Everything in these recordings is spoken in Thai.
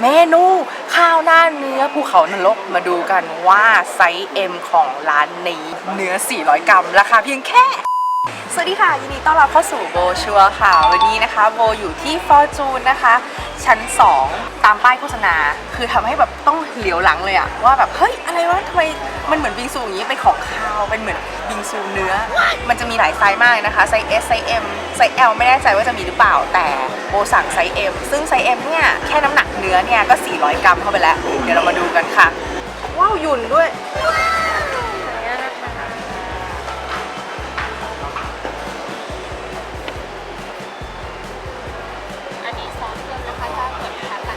เมนูข้าวหน้าเนื้อภูเขานรกมาดูกันว่าไซส์ M ของร้านนี้ เนื้อ 400 กรัม ราคาเพียงแค่ สวัสดีค่ะ ยินดีต้อนรับเข้าสู่โบชัวค่ะ วันนี้นะคะโบอยู่ที่ฟอร์จูนนะคะ ชั้น 2 ตามป้ายโฆษณา คือทำให้แบบต้องเหลียวหลังเลยอะว่าแบบ เฮ้ย อะไรวะทำไมมันเหมือนบิงซูอย่างนี้ เป็นของคาว เป็นเหมือนบิงซูเนื้อ มันจะมีหลายไซส์มากนะคะ ไซส์ S ไซส์ M ไซส์ L ไม่แน่ใจว่าจะมีหรือเปล่า แต่โบสั่งไซส์ M ซึ่งไซส์ M เนี่ย แค่น้ำหนักเนื้อเนี่ย ก็ 400 กรัมเข้าไปแล้ว เดี๋ยวเรามาดูกันค่ะ ว้าวหยุ่นด้วย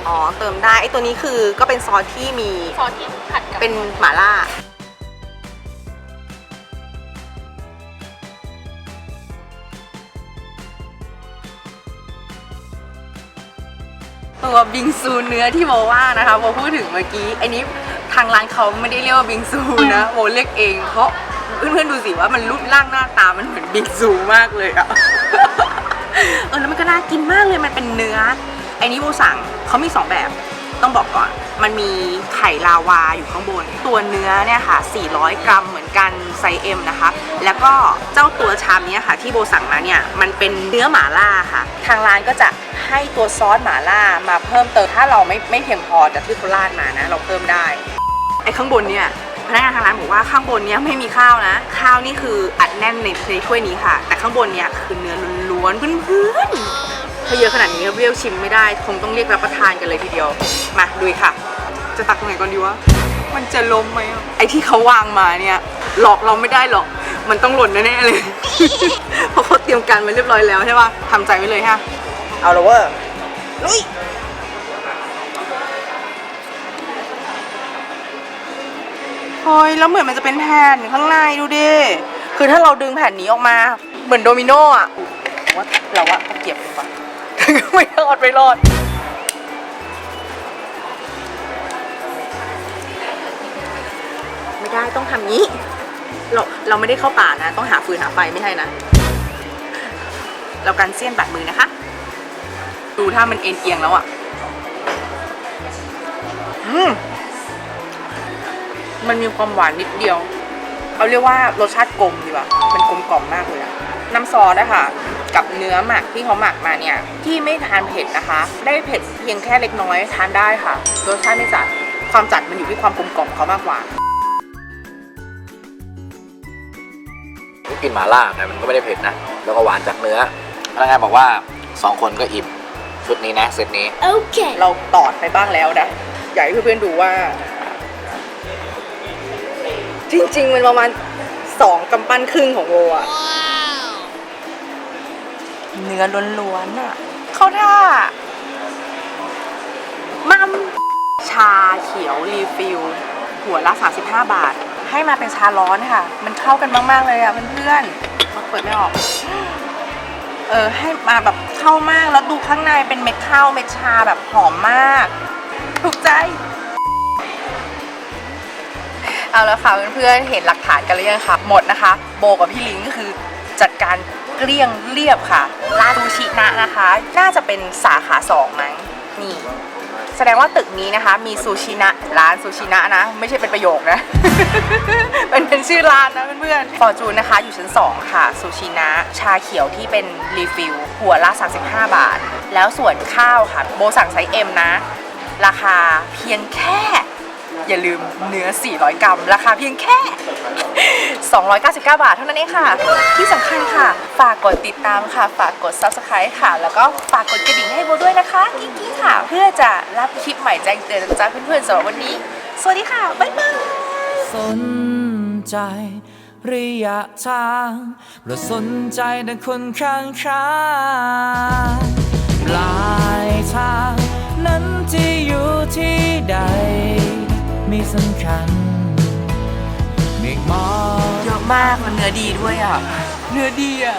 อ๋อเติมได้ไอตัวนี้คือก็เป็นซอสที่มีซอสที่ผัดกับเป็นหม่าล่าตัวบิงซูเนื้อที่โบว่านะคะโบพูดถึงเมื่อกี้ อันนี้ทางร้านเขาไม่ได้เรียกว่าบิงซูนะโบเรียกเองเพราะเพื่อนๆดูสิว่ามันรูปร่างหน้าตามันเหมือนบิงซูมากเลยอะเออแล้วมันก็น่ากินมากเลยมันเป็นเนื้อ ไอ้นี้โบสั่งเขามีสองแบบ ต้องบอกก่อน มันมีไข่ลาวาอยู่ข้างบน ตัวเนื้อเนี่ยค่ะ 400 กรัมเหมือนกันไซส์ M นะคะ แล้วก็เจ้าตัวชามนี้ค่ะ ที่โบสั่งมาเนี่ย มันเป็นเนื้อหมาล่าค่ะ ทางร้านก็จะให้ตัวซอสหมาล่ามาเพิ่มเติม ถ้าเราไม่ไม่เพียงพอจากที่เขาราดมานะ เราเพิ่มได้ ไอ้ข้างบนเนี่ยพนักงานทางร้านบอกว่าข้างบนเนี้ยไม่มีข้าวนะ ข้าวนี่คืออัดแน่นในในถ้วยนี้ค่ะ แต่ข้างบนเนี่ยคือเนื้อล้วนๆเพื่อนๆ ถ้าเยอะขนาดนี้เรียวชิมไม่ได้คงต้องเรียกรับประทานกันเลยทีเดียว มาดูค่ะ จะตักตรงไหนก่อนดีวะ มันจะล้มไหมอะไอ้ที่เขาวางมาเนี่ยหลอกเราไม่ได้หรอก มันต้องหล่นแน่ๆเลย เพราะเขาเตรียมการมาเรียบร้อยแล้วใช่ปะทำใจไว้เลยฮะ เอาละเว้ยลุยเฮ้ยแล้วเหมือนมันจะเป็นแผ่นข้างในดูดิ คือถ้าเราดึงแผ่นนี้ออกมา เหมือนโดมิโนอะว่าเราว่าตะเกียบดีกว่า ไม่รอดไม่รอด ไม่ได้ต้องทำงี้ เราเราไม่ได้เข้าป่านะ ต้องหาฟืนหาไฟไม่ใช่นะ เรากันเสี้ยนบาดมือนะคะ ดูถ้ามันเอ็นเอียงแล้วอะมมันมีความหวานนิดเดียว เอาเรียกว่ารสชาติกลมดีกว่ามันกลมกล่อมมากเลยอะน้ำซอสนะคะกับเนื้อหมักที่เขาหมักมาเนี่ยที่ไม่ทานเผ็ดนะคะ ได้เผ็ดเพียงแค่เล็กน้อยทานได้ค่ะรสชาติไม่จัดความจัดมันอยู่ที่ความกลมกล่อมของเขามากกว่ากลิ่นหมาล่าแต่มันก็ไม่ได้เผ็ดนะ แล้วก็หวานจากเนื้อพนักงานบอกว่าสองคนก็อิ่มชุดนี้นะเซตนี้เราตอดไปบ้างแล้วนะ อยากให้เพื่อนๆดูว่า จริง ๆ มันประมาณสองกำปั้นครึ่งของโวอะเนื้อล้วนๆอะเข้าท่ามัมชาเขียวรีฟิลหัวละ 35 บาท ให้มาเป็นชาร้อนค่ะ มันเข้ากันมาก ๆ เลยอะเพื่อนๆเปิดไม่ออก เออ ให้มาแบบเข้ามากแล้วดูข้างในเป็นเม็ดข้าวเม็ดชาแบบหอมมาก ถูกใจ เอาแล้วค่ะเพื่อนๆเห็นหลักฐานกันหรือยังคะหมดนะคะ โบกับพี่ลิงก็คือจัดการเกลี้ยงเรียบค่ะร้านซูชินะนะคะ น่าจะเป็นสาขาสองมั้งนี่แสดงว่าตึกนี้นะคะ มีซูชินะร้านซูชินะนะ ไม่ใช่เป็นประโยคนะ เป็นเป็นชื่อร้านนะเพื่อนๆฟอร์จูนนะคะ อยู่ชั้น 2 ค่ะซูชินะ ชาเขียวที่เป็นรีฟิลหัวละ 35 บาท แล้วส่วนข้าวค่ะ โบสั่งไซส์ M นะ ราคาเพียงแค่ อย่าลืมเนื้อ 400 กรัม ราคาเพียงแค่ 299 บาทเท่านั้นเองค่ะ ที่สำคัญค่ะ ฝากกดติดตามค่ะ ฝากกด subscribe ค่ะ แล้วก็ฝากกดกระดิ่งให้โบด้วยนะคะกิ๊กๆค่ะ เพื่อจะรับคลิปใหม่แจ้งเตือนจากเพื่อนๆสำหรับวันนี้ สวัสดีค่ะ บ๊ายบาย สนใจระยะทางเราสนใจแต่คนข้างข้างปลายทาง นั้นที่อยู่ที่ใด ไม่สำคัญเมฆหมอกเยอะมากมันเนื้อดีด้วยอะ เนื้อดีอะ